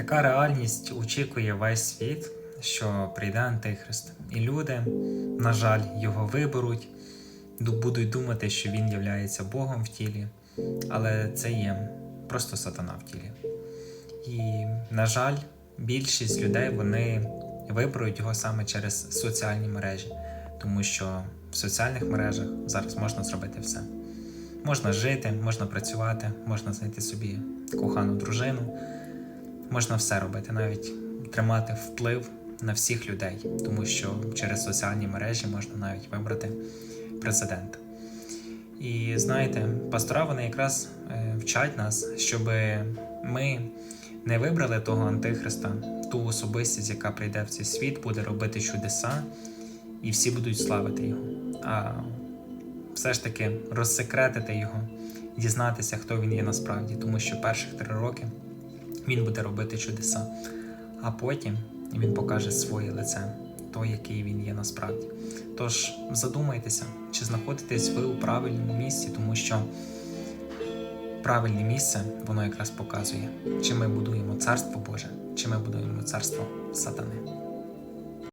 Така реальність очікує весь світ, що прийде Антихрист. І люди, на жаль, його виберуть, будуть думати, що він являється Богом в тілі, але це є просто сатана в тілі. І, на жаль, більшість людей вони виберуть його саме через соціальні мережі, тому що в соціальних мережах зараз можна зробити все. Можна жити, можна працювати, можна знайти собі кохану дружину, можна все робити, навіть тримати вплив на всіх людей, тому що через соціальні мережі можна навіть вибрати президента. І знаєте, пастора вони якраз е, вчать нас, щоб ми не вибрали того антихриста, ту особистість, яка прийде в цей світ, буде робити чудеса, і всі будуть славити його. А все ж таки розсекретити його, дізнатися, хто він є насправді, тому що перших три роки він буде робити чудеса, а потім він покаже своє лице, той, який він є насправді. Тож задумайтеся, чи знаходитесь ви у правильному місці, тому що правильне місце воно якраз показує, чи ми будуємо царство Боже, чи ми будуємо царство сатани.